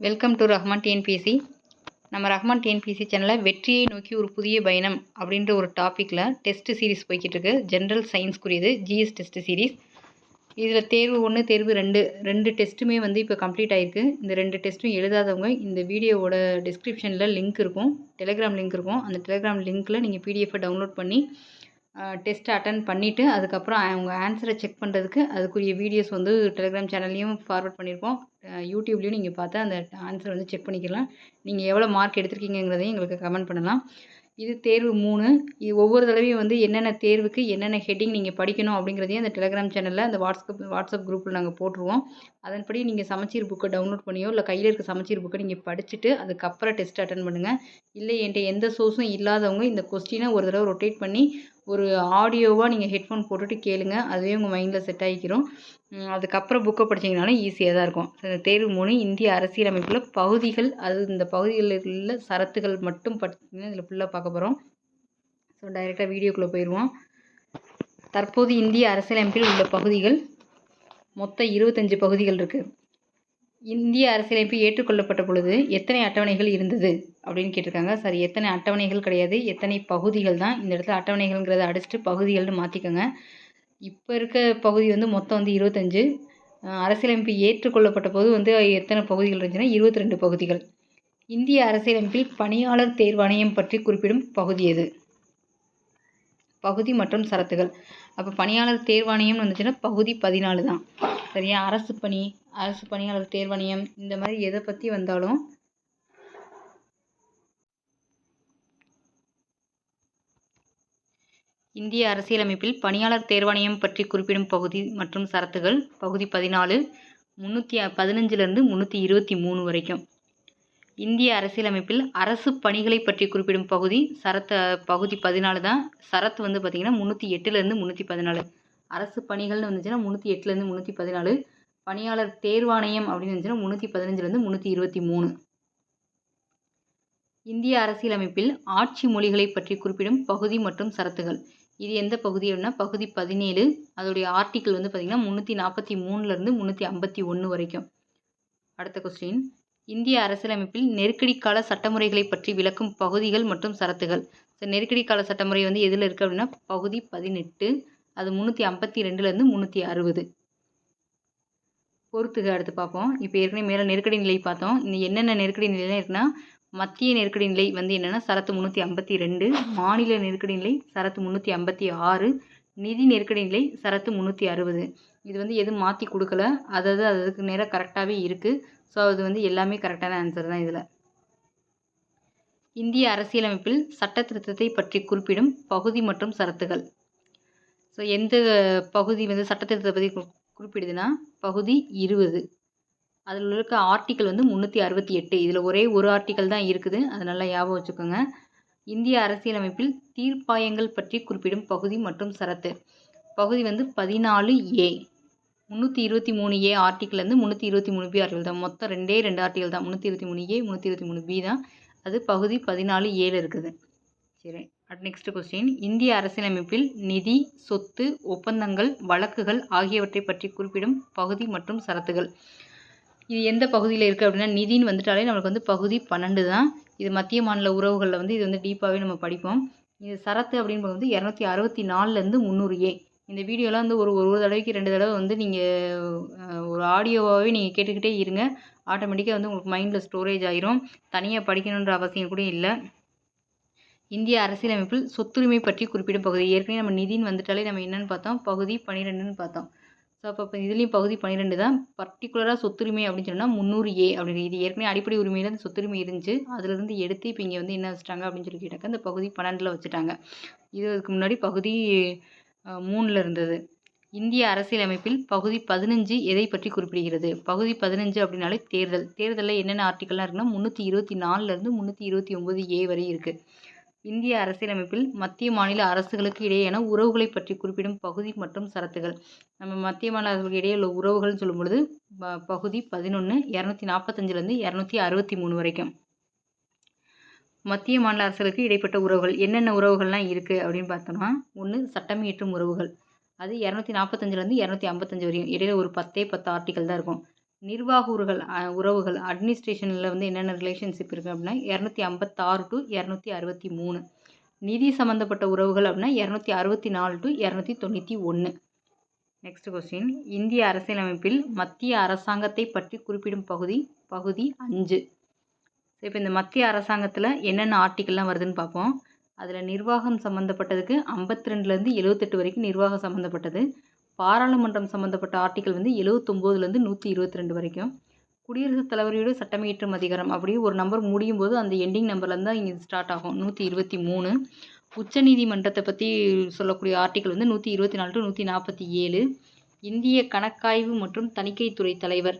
Welcome to Rahman TNPSC நம்ம Rahman TNPSC சேனலில் வெற்றியை நோக்கி ஒரு புதிய பயணம் அப்படின்ற ஒரு டாப்பிக்கில் டெஸ்ட் சீரிஸ் போய்கிட்டு இருக்கு. ஜென்ரல் சயின்ஸ்க்குரியது ஜிஎஸ் டெஸ்ட் சீரிஸ் இதில் தேர்வு ஒன்று தேர்வு ரெண்டு ரெண்டு டெஸ்ட்டுமே வந்து இப்போ கம்ப்ளீட் ஆகிருக்கு இந்த ரெண்டு டெஸ்ட்டும் எழுதாதவங்க இந்த வீடியோவோட டிஸ்கிரிப்ஷனில் லிங்க் இருக்கும் டெலிகிராம் லிங்க் இருக்கும். அந்த டெலிகிராம் லிங்க்கில் நீங்கள் பிடிஎஃபை டவுன்லோட் பண்ணி டெஸ்ட்டை அட்டன் பண்ணிவிட்டு அதுக்கப்புறம் அவங்க ஆன்சரை செக் பண்ணுறதுக்கு அதுக்குரிய வீடியோஸ் வந்து டெலிகிராம் சேனல்லையும் ஃபார்வர்ட் பண்ணியிருப்போம் யூடியூப்லேயும் நீங்கள் பார்த்து அந்த ஆன்சர் வந்து செக் பண்ணிக்கலாம். நீங்கள் எவ்வளோ மார்க் எடுத்திருக்கீங்கிறதையும் எங்களுக்கு கமெண்ட் பண்ணலாம். இது தேர்வு மூணு. இது ஒவ்வொரு தடவையும் வந்து என்னென்ன தேர்வுக்கு என்னென்ன ஹெட்டிங் நீங்கள் படிக்கணும் அப்படிங்கிறதையும் அந்த டெலிகிராம் சேனலில் அந்த வாட்ஸ்அப் வாட்ஸ்அப் குரூப்பில் நாங்கள் போட்டுருவோம். அதன்படி நீங்கள் சமச்சீர் புக்கை டவுன்லோட் பண்ணியோ இல்லை கையில் இருக்க சமச்சீர் புக்கை நீங்கள் படிச்சுட்டு அதுக்கப்புறம் டெஸ்ட் அட்டன் பண்ணுங்கள் இல்லை என்கிட்ட எந்த சோர்ஸும் இல்லாதவங்க இந்த கொஸ்டினை ஒரு தடவை ரொட்டேட் பண்ணி ஒரு ஆடியோவாக நீங்கள் ஹெட்ஃபோன் போட்டுட்டு கேளுங்க. அதுவே உங்கள் மைண்டில் செட் ஆகிக்கிறோம் அதுக்கப்புறம் புக்கை படிச்சிங்கனாலும் ஈஸியாக தான் இருக்கும். இந்த தேர்வு மூணு இந்திய அரசியலமைப்பில் பகுதிகள் அது இந்த பகுதிகளில் உள்ள சரத்துகள் மட்டும் படிச்சிங்கன்னா இதில் ஃபுல்லாக பார்க்க போகிறோம் ஸோ டைரெக்டாக வீடியோக்குள்ளே போயிடுவோம் தற்போது இந்திய அரசியலமைப்பில் உள்ள பகுதிகள் மொத்தம் இருபத்தஞ்சு பகுதிகள் இருக்குது இந்திய அரசியலமைப்பு ஏற்றுக்கொள்ளப்பட்ட பொழுது எத்தனை அட்டவணைகள் இருந்தது அப்படின்னு கேட்டிருக்காங்க. சாரி எத்தனை அட்டவணைகள் கிடையாது. எத்தனை பகுதிகள் தான் இந்த இடத்துல அட்டவணைகள்ங்கிறத அடிச்சுட்டு பகுதிகள்னு மாற்றிக்கோங்க இப்போ இருக்க பகுதி வந்து மொத்தம் வந்து இருபத்தஞ்சு. அரசியலமைப்பு ஏற்றுக்கொள்ளப்பட்ட போது வந்து எத்தனை பகுதிகள் இருந்துச்சுன்னா இருபத்தி ரெண்டு பகுதிகள். இந்திய அரசியலமைப்பில் பணியாளர் தேர்வாணையம் பற்றி குறிப்பிடும் பகுதி எது? பகுதி மற்றும் சரத்துகள். அப்போ பணியாளர் தேர்வாணையம்னு வந்துச்சுன்னா பகுதி பதினாலு தான். சரியா? அரசு பணி அரசு பணியாளர் தேர்வாணையம் இந்த மாதிரி எதை பற்றி வந்தாலும் இந்திய அரசியலமைப்பில் பணியாளர் தேர்வாணையம் பற்றி குறிப்பிடும் பகுதி மற்றும் சரத்துகள் பகுதி பதினாலு முந்நூற்றி பதினஞ்சிலிருந்து முந்நூற்றி இருபத்தி மூணு வரைக்கும். இந்திய அரசியலமைப்பில் அரசு பணிகளை பற்றி குறிப்பிடும் பகுதி சரத்த பகுதி பதினாலு தான். சரத்து வந்து பார்த்திங்கன்னா முந்நூற்றி எட்டுலேருந்து முந்நூற்றி பதினாலு. அரசு பணிகள்னு வந்துச்சுன்னா முந்நூற்றி எட்டுலேருந்து முந்நூற்றி பதினாலு. பணியாளர் தேர்வாணையம் அப்படின்னு இருந்துச்சுன்னா முந்நூற்றி பதினஞ்சுலேருந்து முந்நூற்றி இருபத்தி மூணு. இந்திய அரசியலமைப்பில் ஆட்சி மொழிகளை பற்றி குறிப்பிடும் பகுதி மற்றும் சரத்துகள். இது எந்த பகுதி அப்படின்னா பகுதி பதினேழு அதோடைய ஆர்டிக்கிள் வந்து பார்த்திங்கன்னா முந்நூற்றி நாற்பத்தி மூணுலேருந்து முந்நூற்றி ஐம்பத்தி ஒன்று வரைக்கும். அடுத்த கொஸ்டின் இந்திய அரசியலமைப்பில் நெருக்கடி கால சட்டமுறைகளை பற்றி விளக்கும் பகுதிகள் மற்றும் சரத்துகள். ஸோ நெருக்கடி கால சட்டமுறை வந்து எதில் இருக்குது அப்படின்னா பகுதி பதினெட்டு அது முந்நூற்றி ஐம்பத்தி ரெண்டுலேருந்து முந்நூற்றி அறுபது. பொறுத்துக அடுத்து பார்ப்போம். இப்போ ஏற்கனவே மேலே நெருக்கடி நிலை பார்த்தோம். இந்த என்னென்ன நெருக்கடி நிலைலாம் இருக்குன்னா மத்திய நெருக்கடி நிலை வந்து என்னென்னா சரத்து முந்நூற்றி ஐம்பத்தி ரெண்டு மாநில நெருக்கடி நிலை சரத்து முந்நூற்றி ஐம்பத்தி ஆறு நிதி நெருக்கடி நிலை சரத்து முந்நூற்றி அறுபது. இது வந்து எதுவும் மாற்றி கொடுக்கல. அதாவது அதுக்கு நேராக கரெக்டாகவே இருக்குது ஸோ அது வந்து எல்லாமே கரெக்டான ஆன்சர் தான் இதில். இந்திய அரசியலமைப்பில் சட்ட திருத்தத்தை பற்றி குறிப்பிடும் பகுதி மற்றும் சரத்துகள். ஸோ எந்த பகுதி வந்து சட்ட திருத்தத்தை பற்றி குறிப்பிடுதுன்னா பகுதி இருபது. அதில் இருக்க ஆர்டிக்கல் வந்து முந்நூற்றி அறுபத்தி எட்டு. இதில் ஒரே ஒரு ஆர்டிக்கல் தான் இருக்குது. அதை நல்லா ஞாபகம் வச்சுக்கோங்க. இந்திய அரசியலமைப்பில் தீர்ப்பாயங்கள் பற்றி குறிப்பிடும் பகுதி மற்றும் சரத்து. பகுதி வந்து பதினாலு ஏ. முந்நூற்றி இருபத்தி மூணு ஏ ஆர்டிக்கிள்லேருந்து முந்நூற்றி இருபத்தி மூணு பி ஆர்டிக்கல் தான். மொத்தம் ரெண்டே ரெண்டு ஆர்டிக்கல் தான். முந்நூற்றி இருபத்தி மூணு ஏ முந்நூற்றி இருபத்தி மூணு பி தான். அது பகுதி பதினாலு ஏல இருக்குது. சரி. அட் நெக்ஸ்ட் கொஸ்டின் இந்திய அரசியலமைப்பில் நிதி சொத்து ஒப்பந்தங்கள் வழக்குகள் ஆகியவற்றை பற்றி குறிப்பிடும் பகுதி மற்றும் சரத்துகள். இது எந்த பகுதியில் இருக்குது அப்படின்னா நிதின்னு வந்துட்டாலே நம்மளுக்கு வந்து பகுதி பன்னெண்டு தான். இது மத்திய மாநில உறவுகளில் வந்து இது வந்து டீப்பாகவே நம்ம படிப்போம். இது சரத்து அப்படின்னு வந்து இரநூத்தி அறுபத்தி நாலுலேருந்து முந்நூறு ஏ இந்த வீடியோலாம் வந்து ஒரு ஒரு தடவைக்கு ரெண்டு தடவை வந்து நீங்கள் ஒரு ஆடியோவாகவே நீங்கள் கேட்டுக்கிட்டே இருங்க. ஆட்டோமேட்டிக்காக வந்து உங்களுக்கு மைண்டில் ஸ்டோரேஜ் ஆயிரும். தனியாக படிக்கணுன்ற அவசியம் கூட இல்லை. இந்திய அரசியலமைப்பில் சொத்துரிமை பற்றி குறிப்பிடும் பகுதி. ஏற்கனவே நம்ம நிதின்னு வந்துட்டாலே நம்ம என்னென்னு பார்த்தோம்? பகுதி பன்னிரெண்டுன்னு பார்த்தோம். ஸோ அப்போ இப்போ இதுலேயும் பகுதி பன்னிரெண்டு தான். பர்டிகுலராக சொத்துரிமை அப்படின்னு சொன்னால் முந்நூறு ஏ அப்படின்னு இது. ஏற்கனவே அடிப்படை உரிமையில் அந்த சொத்துரிமை இருந்துச்சு. அதுலேருந்து எடுத்து இப்போ இங்கே வந்து என்ன வச்சுட்டாங்க அப்படின்னு சொல்லி கேட்டாக்க அந்த பகுதி பன்னெண்டில் வச்சுட்டாங்க. இது அதுக்கு முன்னாடி பகுதி மூணில் இருந்தது. இந்திய அரசியலமைப்பில் பகுதி பதினஞ்சு எதை பற்றி குறிப்பிடுகிறது? பகுதி பதினஞ்சு அப்படின்னாலே தேர்தல். தேர்தலில் என்னென்ன ஆர்டிக்கல்லாம் இருக்குன்னா முந்நூற்றி இருபத்தி நாலுலேருந்து முந்நூற்றி இருபத்தி ஒம்பது ஏ வரை இருக்குது இந்திய அரசியலமைப்பில் மத்திய மாநில அரசுகளுக்கு இடையேயான உறவுகளை பற்றி குறிப்பிடும் பகுதி மற்றும் சரத்துகள். நம்ம மத்திய மாநில அரசுகளுக்கு இடையே உள்ள உறவுகள்னு சொல்லும் பொழுது பகுதி பதினொன்று இரநூத்தி நாற்பத்தஞ்சிலேருந்து இரநூத்தி அறுபத்தி மூணு வரைக்கும். மத்திய மாநில அரசுகளுக்கு இடைப்பட்ட உறவுகள் என்னென்ன உறவுகள்லாம் இருக்குது அப்படின்னு பார்த்தோம்னா ஒன்று சட்டம் இயற்றும் உறவுகள். அது இரநூத்தி நாற்பத்தஞ்சிலேருந்து இரநூத்தி ஐம்பத்தஞ்சு வரையும். இடையில ஒரு பத்தே பத்து ஆர்டிக்கல் தான் இருக்கும். நிர்வாக உறவுகள் உறவுகள் அட்மினிஸ்ட்ரேஷனில் வந்து என்னென்ன ரிலேஷன்ஷிப் இருக்குது அப்படின்னா இரநூத்தி ஐம்பத்தாறு டு இரநூத்தி அறுபத்தி மூணு. நிதி சம்மந்தப்பட்ட உறவுகள் அப்படின்னா இரநூத்தி அறுபத்தி நாலு டு இரநூத்தி தொண்ணூற்றி ஒன்று நெக்ஸ்ட் கொஸ்டின் இந்திய அரசியலமைப்பில் மத்திய அரசாங்கத்தை பற்றி குறிப்பிடும் பகுதி பகுதி அஞ்சு. ஸோ இப்போ இந்த மத்திய அரசாங்கத்தில் என்னென்ன ஆர்டிக்கல்லாம் வருதுன்னு பார்ப்போம். அதில் நிர்வாகம் சம்மந்தப்பட்டதுக்கு ஐம்பத்தி ரெண்டுலேருந்து எழுவத்தெட்டு வரைக்கும் நிர்வாகம் சம்மந்தப்பட்டது பாராளுமன்றம் சம்மந்தப்பட்ட ஆர்டிக்கல் வந்து எழுவத்தொம்போதுலேருந்து நூற்றி இருபத்தி ரெண்டு வரைக்கும். குடியரசுத் தலைவரோட சட்டமியற்றும் அதிகாரம் அப்படி ஒரு நம்பர் முடியும் போது அந்த எண்டிங் நம்பர்லேருந்து தான் இங்கே ஸ்டார்ட் ஆகும். நூற்றி இருபத்தி மூணு உச்சநீதிமன்றத்தை பற்றி சொல்லக்கூடிய ஆர்டிக்கல் வந்து நூற்றி இருபத்தி நாலு டு நூற்றி நாற்பத்தி ஏழு இந்திய கணக்காய்வு மற்றும் தணிக்கைத்துறை தலைவர்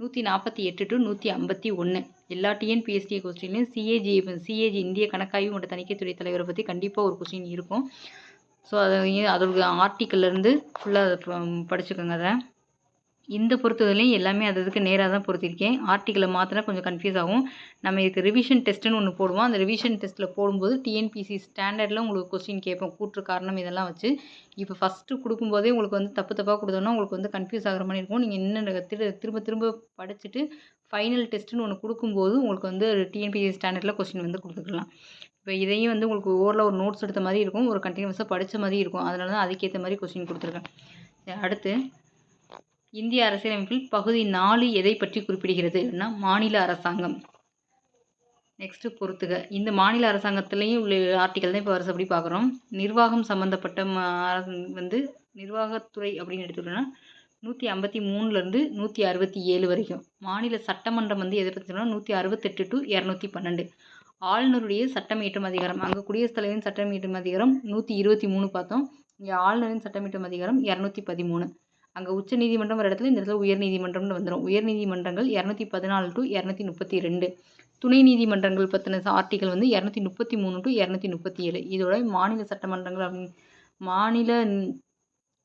நூற்றி நாற்பத்தி எட்டு டு நூற்றி ஐம்பத்தி ஒன்று எல்லா டிஎன்பிஎஸ்டி கொஸ்டின்லையும் சிஏஜி சிஏஜி இந்திய கணக்காய்வு மற்றும் தணிக்கைத்துறை தலைவரை பற்றி கண்டிப்பாக ஒரு கொஸ்டின் இருக்கும். ஸோ அதை அதோட ஆர்டிக்கல்லேருந்து ஃபுல்லாக படிச்சுக்கோங்க அதை. இந்த பொறுத்தவரையிலையும் எல்லாமே அது அதுக்கு நேராக தான் பொறுத்திருக்கேன் ஆர்டிக்கலை மாற்றினா கொஞ்சம் கன்ஃபியூஸ் ஆகும். நம்ம இதுக்கு ரிவிஷன் டெஸ்ட்டுன்னு ஒன்று போடுவோம். அந்த ரிவிஷன் டெஸ்ட்டில் போடும்போது டிஎன்பிசி ஸ்டாண்டர்டில் உங்களுக்கு கொஸ்டின் கேட்போம். கூற்று காரணம் இதெல்லாம் வச்சு. இப்போ ஃபஸ்ட்டு கொடுக்கும்போதே உங்களுக்கு வந்து தப்பு தப்பாக கொடுத்தோன்னா உங்களுக்கு வந்து கன்ஃபியூஸ் ஆகிற மாதிரி இருக்கும். நீங்கள் என்ன திரு திரும்ப திரும்ப படிச்சுட்டு ஃபைனல் டெஸ்ட்டுன்னு ஒன்று கொடுக்கும்போது உங்களுக்கு வந்து டிஎன்பிசி ஸ்டாண்டர்டில் கொஸ்டின் வந்து கொடுத்துக்கலாம். இப்போ இதையும் வந்து உங்களுக்கு ஓரில் ஒரு நோட்ஸ் எடுத்த மாதிரி இருக்கும். ஒரு கண்டினியூஸாக படித்த மாதிரி இருக்கும். அதனால தான் அதுக்கேற்ற மாதிரி கொஸ்டின் கொடுத்துருக்கேன். அடுத்து. இந்திய அரசியலமைப்பில் பகுதி நாலு எதை பற்றி குறிப்பிடுகிறது? அப்படின்னா மாநில அரசாங்கம். நெக்ஸ்ட்டு பொறுத்துக. இந்த மாநில அரசாங்கத்துலேயும் உள்ள ஆர்டிக்கல் தான் இப்போ வருஷப்படி பார்க்குறோம். நிர்வாகம் சம்மந்தப்பட்ட வந்து நிர்வாகத்துறை அப்படின்னு எடுத்துக்கிட்டோன்னா நூற்றி ஐம்பத்தி மூணுலேருந்து நூற்றி அறுபத்தி ஏழு வரைக்கும். மாநில சட்டமன்றம் வந்து எதை பற்றி சொன்னால் நூற்றி அறுபத்தெட்டு டு இரநூத்தி பன்னெண்டு. ஆளுநருடைய சட்டம் இயற்றும் அதிகாரம். அங்கே குடியரசுத் தலைவரின் சட்டம் இயற்றும் அதிகாரம் நூற்றி இருபத்தி மூணு பார்த்தோம். இங்கே ஆளுநரின் சட்டம் இயற்றும் அதிகாரம் இரநூத்தி பதிமூணு. அங்கே உச்ச நீதிமன்றம் ஒரு இடத்துல இந்த இடத்துல உயர் நீதிமன்றம்னு வந்துடும் உயர் நீதிமன்றங்கள் இரநூத்தி பதினாலு டு இரநூத்தி முப்பத்தி ரெண்டு. துணை நீதிமன்றங்கள் பற்றின ஆர்டிக்கல் வந்து இரநூத்தி முப்பத்தி மூணு டு இரநூத்தி முப்பத்தி ஏழு. இதோட மாநில சட்டமன்றங்கள் அப்படின்னு மாநில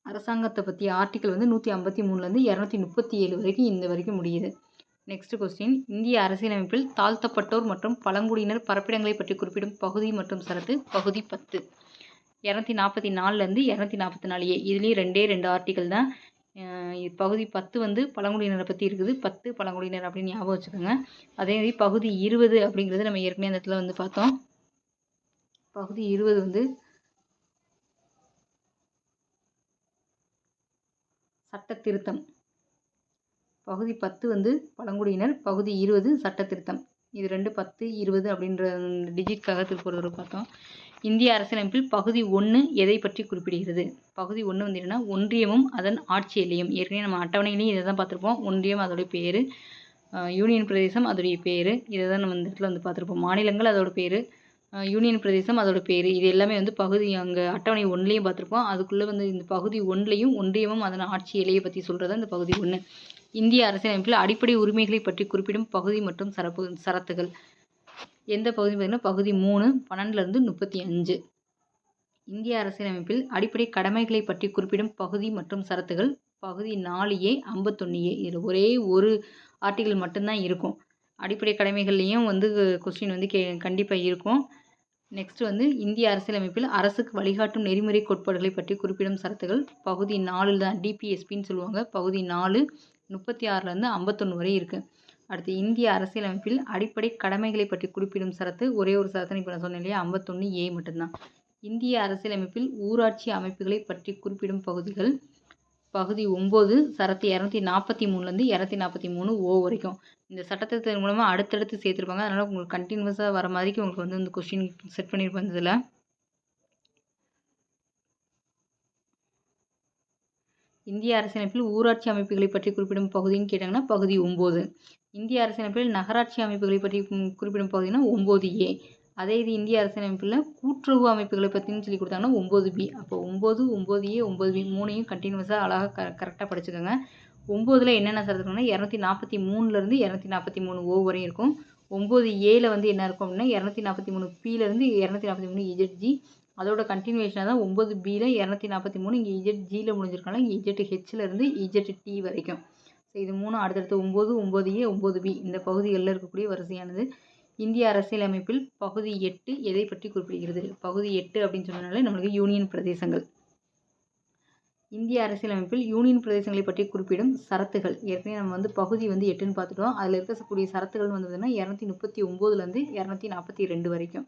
அரசாங்கத்தை பற்றி ஆர்டிக்கல் வந்து நூற்றி ஐம்பத்தி மூணுலேருந்து இரநூத்தி முப்பத்தி ஏழு வரைக்கும் இந்த வரைக்கும் முடியுது. நெக்ஸ்ட் கொஸ்டின் இந்திய அரசியலமைப்பில் தாழ்த்தப்பட்டோர் மற்றும் பழங்குடியினர் பரப்பிடங்களை பற்றி குறிப்பிடும் பகுதி மற்றும் சரத்து. பகுதி பத்து. இரநூத்தி நாற்பத்தி நாலுலேருந்து இரநூத்தி நாற்பத்தி நாலு ஏ இதுலேயும் ரெண்டே ரெண்டு ஆர்டிக்கல் தான். பகுதி பத்து வந்து பழங்குடியினரை பற்றி இருக்குது. பத்து பழங்குடியினர் அப்படின்னு ஞாபகம் வச்சுக்கோங்க. அதே மாதிரி பகுதி இருபது அப்படிங்கிறது நம்ம ஏற்கனவே அந்த இடத்துல வந்து பார்த்தோம். பகுதி இருபது வந்து சட்ட திருத்தம். பகுதி பத்து வந்து பழங்குடியினர் பகுதி இருபது சட்ட திருத்தம் இது ரெண்டு பத்து இருபது அப்படின்ற டிஜிட்காக திருப்பூர் பார்த்தோம். இந்திய அரசியலமைப்பில் பகுதி ஒன்று எதை பற்றி குறிப்பிடுகிறது? பகுதி ஒன்று வந்து என்னென்னா ஒன்றியமும் அதன் ஆட்சி எல்லையும். ஏற்கனவே நம்ம அட்டவணையிலையும் இதை தான் பார்த்துருப்போம். ஒன்றியம் அதோடைய பேர் யூனியன் பிரதேசம் அதோடைய பேர். இதை தான் நம்ம இந்த இடத்துல வந்து பார்த்துருப்போம். மாநிலங்கள் அதோட பேர் யூனியன் பிரதேசம் அதோட பேர். இது எல்லாமே வந்து பகுதி அங்கே அட்டவணை ஒன்றுலையும் பார்த்துருப்போம். அதுக்குள்ளே வந்து இந்த பகுதி ஒன்றுலையும் ஒன்றியமும் அதன் ஆட்சி எல்லையை பற்றி சொல்கிறது இந்த பகுதி ஒன்று இந்திய அரசியலமைப்பில் அடிப்படை உரிமைகளை பற்றி குறிப்பிடும் பகுதி மற்றும் சரப்பு சரத்துகள். எந்த பகுதி பார்த்தீங்கன்னா பகுதி மூணு பன்னெண்டுலேருந்து முப்பத்தி அஞ்சு. இந்திய அரசியலமைப்பில் அடிப்படை கடமைகளை பற்றி குறிப்பிடும் பகுதி மற்றும் சரத்துகள் பகுதி நாலு ஏ ஐம்பத்தொன்று ஏ இதில் ஒரே ஒரு ஆர்டிகிள் மட்டும்தான் இருக்கும். அடிப்படை கடமைகள்லேயும் வந்து கொஸ்டின் வந்து கே கண்டிப்பாக இருக்கும். நெக்ஸ்ட் வந்து இந்திய அரசியலமைப்பில் அரசுக்கு வழிகாட்டும் நெறிமுறை கோட்பாடுகளை பற்றி குறிப்பிடும் சரத்துகள் பகுதி நாலு தான் டிபிஎஸ்பின்னு சொல்லுவாங்க. பகுதி நாலு முப்பத்தி ஆறுலேருந்து ஐம்பத்தொன்று வரை இருக்குது அடுத்து இந்திய அரசியலமைப்பில் அடிப்படை கடமைகளை பற்றி குறிப்பிடும் சரத்து ஒரே ஒரு சரத்துன்னு இப்போ நான் சொன்னேன் இல்லையா? ஐம்பத்தொன்று ஏ மட்டும்தான். இந்திய அரசியலமைப்பில் ஊராட்சி அமைப்புகளை பற்றி குறிப்பிடும் பகுதிகள் பகுதி ஒம்பது சரத்து இரநூத்தி நாற்பத்தி மூணுலேருந்து இரநூத்தி நாற்பத்தி மூணு ஓ வரைக்கும். இந்த சட்டத்திட்டத்தின் மூலமாக அடுத்தடுத்து சேர்த்துருப்பாங்க. அதனால் உங்களுக்கு கண்டினியூஸாக வர மாதிரிக்கு உங்களுக்கு வந்து இந்த கொஸ்டின் செட் பண்ணியிருப்பேன் இதில். இந்திய அரசியலமைப்பில் ஊராட்சி அமைப்புகளை பற்றி குறிப்பிடும் பகுதின்னு கேட்டாங்கன்னா பகுதி ஒம்பது. இந்திய அரசியலமைப்பில் நகராட்சி அமைப்புகளை பற்றி குறிப்பிடும் பகுதினா ஒம்பது ஏ. அதே இது இந்திய அரசியலமைப்பில் கூட்டுறவு அமைப்புகளை பற்றின்னு சொல்லி கொடுத்தாங்கன்னா ஒம்பது பி. அப்போ ஒம்பது ஒம்பது ஏ ஒம்பது பி மூணையும் கண்டினியூஸாக அழகாக க கரெக்டாக படிச்சுக்கோங்க. ஒம்போதில் என்னென்ன சரத்துக்கணும்னா இரநூத்தி நாற்பத்தி மூணுலேருந்து இரநூத்தி நாற்பத்தி மூணு ஓ வரையும் இருக்கும். ஒம்பது ஏல வந்து என்ன இருக்கும் அப்படின்னா இரநூத்தி நாற்பத்தி மூணு பிலேருந்து இரநூத்தி நாற்பத்தி மூணு இஜட்ஜி அதோட கண்டினியூஷனாக தான் ஒம்பது பியில் இரநூத்தி நாற்பத்தி மூணு இங்கே இஜெட் ஜியில் முடிஞ்சிருக்காங்க இங்கே இஜெட் ஹெச்லேருந்து இஜெட் டி வரைக்கும். ஸோ இது மூணு அடுத்தடுத்து ஒம்பது ஒம்பது ஏ ஒம்பது பி இந்த பகுதிகளில் இருக்கக்கூடிய வரிசையானது. இந்திய அரசியலமைப்பில் பகுதி எட்டு எதை பற்றி குறிப்பிடுகிறது? பகுதி எட்டு அப்படின்னு சொன்னனாலே நம்மளுக்கு யூனியன் பிரதேசங்கள். இந்திய அரசியலமைப்பில் யூனியன் பிரதேசங்களை பற்றி குறிப்பிடும் சரத்துகள். ஏற்கனவே நம்ம வந்து பகுதி வந்து எட்டுன்னு பார்த்துட்டோம். அதில் இருக்கக்கூடிய சரத்துகள் வந்து இரநூத்தி முப்பத்தி ஒம்போதுலேருந்து இரநூத்தி நாற்பத்தி ரெண்டு வரைக்கும்.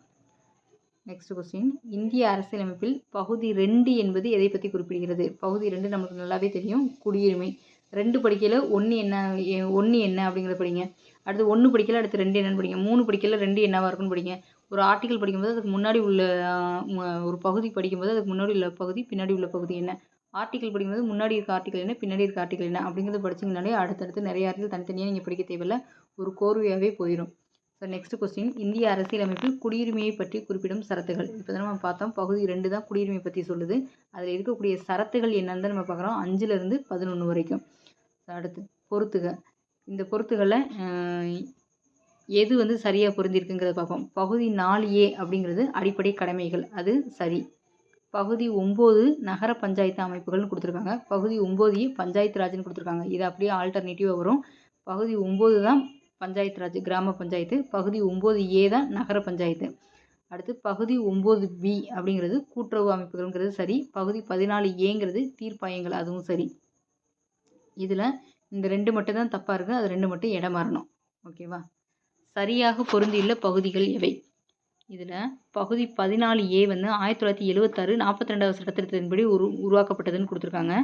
நெக்ஸ்ட் கொஸ்டின் இந்திய அரசியலமைப்பில் பகுதி ரெண்டு என்பது எதை பற்றி குறிப்பிடுகிறது? பகுதி ரெண்டு நமக்கு நல்லாவே தெரியும். குடியுரிமை. ரெண்டு படிக்கையில் ஒன்று என்ன ஒன்று என்ன அப்படிங்கிறத படிங்க. அடுத்து ஒன்று படிக்கல அடுத்து ரெண்டு என்னன்னு படிங்க. மூணு படிக்கல ரெண்டு என்னவாக இருக்குன்னு படிங்க. ஒரு ஆர்டிக்கல் படிக்கும்போது அதுக்கு முன்னாடி உள்ள ஒரு பகுதி படிக்கும்போது அதுக்கு முன்னாடி உள்ள பகுதி பின்னாடி உள்ள பகுதி என்ன? ஆர்டிக்கல் படிக்கும்போது முன்னாடி இருக்க ஆர்டிக்கல் என்ன பின்னாடி இருக்க ஆர்டிக்கல் என்ன அப்படிங்கிறத படிச்சிங்கனாலே அடுத்தடுத்து நிறைய ஆர்டிக்கல் தனித்தனியாக நீங்கள் படிக்க தேவையில்ல. ஒரு கோர்வையாகவே போயிடும் ஸோ நெக்ஸ்ட் கொஸ்டின் இந்திய அரசியலமைப்பில் குடியுரிமையை பற்றி குறிப்பிடும் சரத்துகள். இப்போ தான் நம்ம பார்த்தோம். பகுதி ரெண்டு தான் குடியுரிமை பற்றி சொல்லுது. அதில் இருக்கக்கூடிய சரத்துகள் என்னன்னு நம்ம பார்க்குறோம். அஞ்சுலேருந்து பதினொன்று வரைக்கும். அடுத்து பொறுத்துக. இந்த பொறுத்துகளை எது வந்து சரியாக பொருந்திருக்குங்கிறத பார்ப்போம். பகுதி நாலு ஏ அப்படிங்கிறது அடிப்படை கடமைகள். அது சரி. பகுதி ஒம்பது நகர பஞ்சாயத்து அமைப்புகள்னு கொடுத்துருக்காங்க. பகுதி ஒம்பது பஞ்சாயத்து ராஜ்னு கொடுத்துருக்காங்க. இது அப்படியே ஆல்டர்னேட்டிவாக வரும். பகுதி ஒம்பது தான் பஞ்சாயத்து ராஜ் கிராம பஞ்சாயத்து பகுதி ஒம்பது ஏ தான் நகர பஞ்சாயத்து. அடுத்து பகுதி ஒம்பது பி அப்படிங்கிறது கூட்டுறவு அமைப்புகள்ங்கிறது சரி பகுதி பதினாலு ஏங்கிறது தீர்ப்பாயங்கள் அதுவும் சரி. இதில் இந்த ரெண்டு மட்டும் தான் தப்பாக இருக்குது அது ரெண்டு மட்டும் இடம் மாறணும். ஓகேவா சரியாக பொருந்தியுள்ள பகுதிகள் எவை? இதில் பகுதி பதினாலு ஏ வந்து ஆயிரத்தி தொள்ளாயிரத்தி எழுவத்தாறு நாற்பத்தி ரெண்டாவது சட்டத்திட்டத்தின்படி உரு உருவாக்கப்பட்டதுன்னு கொடுத்துருக்காங்க.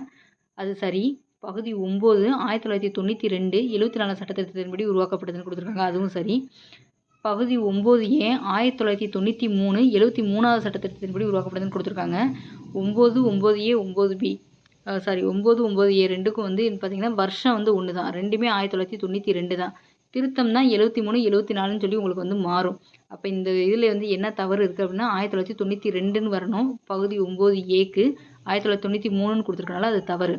அது சரி பகுதி ஒம்பது ஆயிரத்தி தொள்ளாயிரத்தி தொண்ணூற்றி ரெண்டு எழுபத்தி நாலு சட்டத்திட்டத்தின்படி உருவாக்கப்பட்டதுன்னு கொடுத்துருக்காங்க. அதுவும் சரி. பகுதி ஒம்பது ஏ ஆயிரத்தி தொள்ளாயிரத்தி தொண்ணூற்றி மூணு எழுபத்தி மூணாவது சட்டத்திட்டத்தின்படி உருவாக்கப்பட்டதுன்னு கொடுத்துருக்காங்க. ஒம்பது ஒம்பது ஏ ஒம்பது பி. சாரி ஒம்பது ஒம்பது ஏ ரெண்டுக்கும் வந்து பார்த்திங்கன்னா வருஷம் வந்து ஒன்று தான். ரெண்டுமே ஆயிரத்தி தொள்ளாயிரத்தி தொண்ணூற்றி ரெண்டு தான். திருத்தம் தான் எழுபத்தி மூணு எழுபத்தி நாலுன்னு சொல்லி உங்களுக்கு வந்து மாறும். அப்போ இந்த இதில் வந்து என்ன தவறு இருக்குது அப்படின்னா ஆயிரத்தி தொள்ளாயிரத்தி தொண்ணூற்றி ரெண்டுன்னு வரணும். பகுதி ஒம்பது ஏக்கு ஆயிரத்தி தொள்ளாயிரத்தி தொண்ணூற்றி மூணுன்னு கொடுத்துருக்கனால அது தவறு.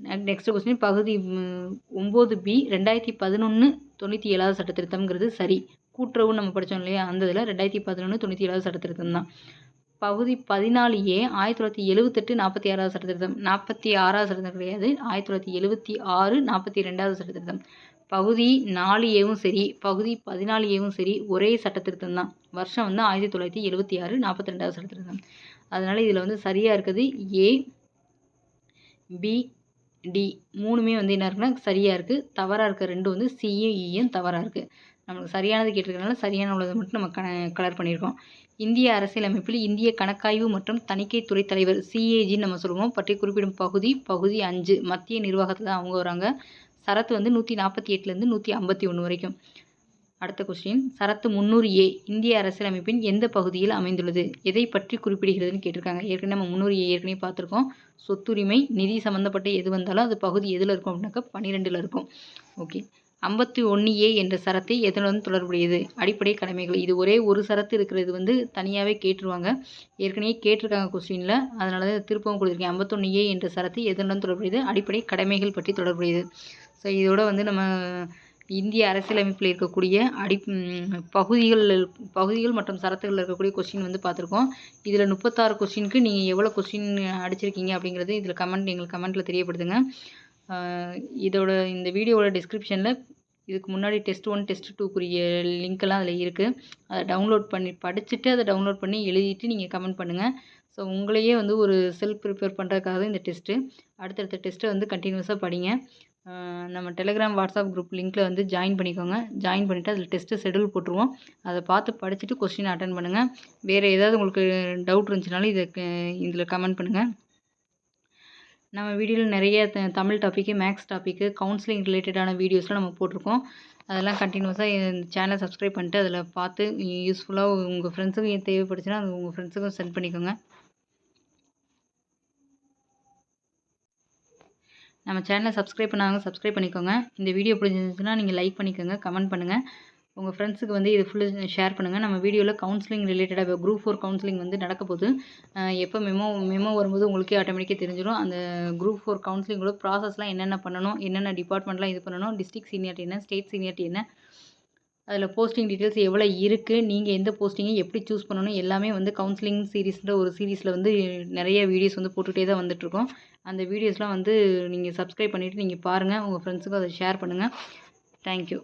நெக்ஸ்ட் கொஸ்டின் பகுதி ஒம்பது பி ரெண்டாயிரத்தி பதினொன்று தொண்ணூற்றி ஏழாவது சட்ட திருத்தம்ங்கிறது சரி. கூட்டுறவு நம்ம படித்தோம் இல்லையா? அந்த இதில் ரெண்டாயிரத்தி பதினொன்று தொண்ணூற்றி ஏழாவது சட்ட திருத்தம் தான் பகுதி பதினாலு ஏ ஆயிரத்தி தொள்ளாயிரத்தி எழுவத்தெட்டு நாற்பத்தி ஆறாவது சட்டத்திருத்தம். நாற்பத்தி ஆறாவது சட்டத்திருத்தம் கிடையாது. ஆயிரத்தி தொள்ளாயிரத்தி எழுபத்தி ஆறு நாற்பத்தி ரெண்டாவது சட்டத்திருத்தம். பகுதி நாலு ஏவும் சரி. பகுதி பதினாலு ஏவும் சரி. ஒரே சட்டத்திருத்தம் தான் வருஷம் வந்து ஆயிரத்தி தொள்ளாயிரத்தி எழுபத்தி ஆறு நாற்பத்தி ரெண்டாவது சட்டத்திருத்தம். அதனால் இதில் வந்து சரியாக இருக்குது. ஏ பி டி மூணுமே வந்து என்ன இருக்குன்னா சரியாக இருக்குது தவறாக இருக்க ரெண்டு வந்து சியும் இயும் e தவறாக இருக்குது நம்மளுக்கு சரியானது கேட்டிருக்கனால சரியான உள்ளதை மட்டும் நம்ம கண கலர் பண்ணியிருக்கோம். இந்திய அரசியலமைப்பில் இந்திய கணக்காய்வு மற்றும் தணிக்கை துறை தலைவர் சிஏஜின்னு நம்ம சொல்லுவோம். பற்றி குறிப்பிடும் பகுதி பகுதி அஞ்சு. மத்திய நிர்வாகத்தில் தான் அவங்க வராங்க. சரத்து வந்து நூற்றி நாற்பத்தி எட்டுலேருந்து நூற்றி ஐம்பத்தி ஒன்று வரைக்கும். அடுத்த கொஸ்டின் சரத்து முந்நூறு ஏ இந்திய அரசியலமைப்பின் எந்த பகுதியில் அமைந்துள்ளது? எதை பற்றி குறிப்பிடுகிறதுன்னு கேட்டிருக்காங்க. ஏற்கனவே நம்ம முந்நூறு ஏ ஏற்கனவே பார்த்துருக்கோம். சொத்துரிமை நிதி சம்மந்தப்பட்ட எது வந்தாலும் அது பகுதி எதில் இருக்கும் அப்படின்னாக்கா பன்னிரெண்டில் இருக்கும். ஓகே ஐம்பத்தி ஒன்று ஏ என்ற சரத்து எதனுடன் தொடர்புடையது? அடிப்படை கடமைகள். இது ஒரே ஒரு சரத்து இருக்கிறது வந்து தனியாகவே கேட்டுருவாங்க. ஏற்கனவே கேட்டிருக்காங்க கொஸ்டினில் அதனால தான் திருப்பவும் கொடுத்துருக்கேன். ஐம்பத்தொன்று ஏ என்ற சரத்து எதனுடன் தொடர்புடையது? அடிப்படை கடமைகள் பற்றி தொடர்புடையது. ஸோ இதோட வந்து நம்ம இந்திய அரசியலமைப்பில் இருக்கக்கூடிய அடி பகுதிகள் பகுதிகள் மற்றும் சரத்துகளில் இருக்கக்கூடிய கொஸ்டின் வந்து பார்த்துருக்கோம். இதில் முப்பத்தாறு கொஸ்டினுக்கு நீங்கள் எவ்வளோ கொஸ்டின் அடிச்சிருக்கீங்க அப்படிங்கிறது இதில் கமெண்ட் எங்களுக்கு கமெண்ட்டில் தெரியப்படுத்துங்க. இதோட இந்த வீடியோவோட டிஸ்கிரிப்ஷனில் இதுக்கு முன்னாடி டெஸ்ட் ஒன் டெஸ்ட் டூக்குரிய லிங்க்கெல்லாம் அதில் இருக்குது அதை டவுன்லோட் பண்ணி படிச்சுட்டு அதை டவுன்லோட் பண்ணி எழுதிட்டு நீங்கள் கமெண்ட் பண்ணுங்கள் ஸோ உங்களையே வந்து ஒரு செல்ஃப் ப்ரிப்பேர் பண்ணுறதுக்காக இந்த டெஸ்ட்டு அடுத்தடுத்த டெஸ்ட்டை வந்து கண்டினியூஸாக படிங்க. நம்ம டெலிகிராம் வாட்ஸ்அப் குரூப் லிங்க்கில் வந்து ஜாயின் பண்ணிக்கோங்க. ஜாயின் பண்ணிவிட்டு அதில் டெஸ்ட்டு ஷெடியூல் போட்டுருவோம். அதை பார்த்து படிச்சுட்டு கொஸ்டின் அட்டன் பண்ணுங்கள் வேறு ஏதாவது உங்களுக்கு டவுட் இருந்துச்சுனாலும் இதை இதில் கமெண்ட் பண்ணுங்கள் நம்ம வீடியோவில் நிறைய த Tamil topic maths topic counselling ரிலேட்டடான வீடியோஸ்லாம் நம்ம போட்டிருக்கோம். அதெல்லாம் கண்டினியூஸாக இந்த சேனலை சப்ஸ்கிரைப் பண்ணிட்டு அதில் பார்த்து யூஸ்ஃபுல்லாக உங்கள் ஃப்ரெண்ட்ஸுக்கும் தேவைப்பட்டுச்சுன்னா அது உங்கள் ஃப்ரெண்ட்ஸுக்கும் சென்ட் பண்ணிக்கோங்க. நம்ம சேனலை சப்ஸ்கிரைப் பண்ணாங்க சப்ஸ்கிரைப் பண்ணிக்கோங்க. இந்த வீடியோ பிடிச்சிருந்துச்சுன்னா நீங்கள் லைக் பண்ணிக்கோங்க கமெண்ட் பண்ணுங்கள் உங்கள் ஃப்ரெண்ட்ஸுக்கு வந்து இது ஃபுல்லு ஷேர் பண்ணுங்கள் நம்ம வீடியோவில் கவுன்சிலிங் ரிலேட்டடாக குரூப் ஃபோர் கவுன்சிலிங் வந்து நடக்க போகுது. எப்போ மெமோ மெமோ வரும்போது உங்களுக்கே ஆட்டோமேட்டிக்காக தெரிஞ்சிடும் அந்த குரூப் ஃபோர் கவுன்சிலிங்கோட ப்ராசஸ்லாம் என்னென்ன பண்ணணும் என்னென்ன டிபார்ட்மெண்ட்லாம் இது பண்ணணும் டிஸ்ட்ரிக்ட் சீனியாரிட்டி என்ன ஸ்டேட் சீனியாரிட்டி என்ன அதில் போஸ்டிங் டீட்டெயில்ஸ் எவ்வளோ இருக்குது நீங்கள் எந்த போஸ்டிங்கை எப்படி சூஸ் பண்ணணும் எல்லாமே வந்து கவுன்சிலிங் சீரீஸ்ன்ற ஒரு சீரீஸில் வந்து நிறைய வீடியோஸ் வந்து போட்டுகிட்டே தான் வந்துட்டுருக்கோம். அந்த வீடியோஸ்லாம் வந்து நீங்கள் சப்ஸ்கிரைப் பண்ணிவிட்டு நீங்கள் பாருங்கள் உங்கள் ஃப்ரெண்ட்ஸுக்கும் அதை ஷேர் பண்ணுங்கள் தேங்க்யூ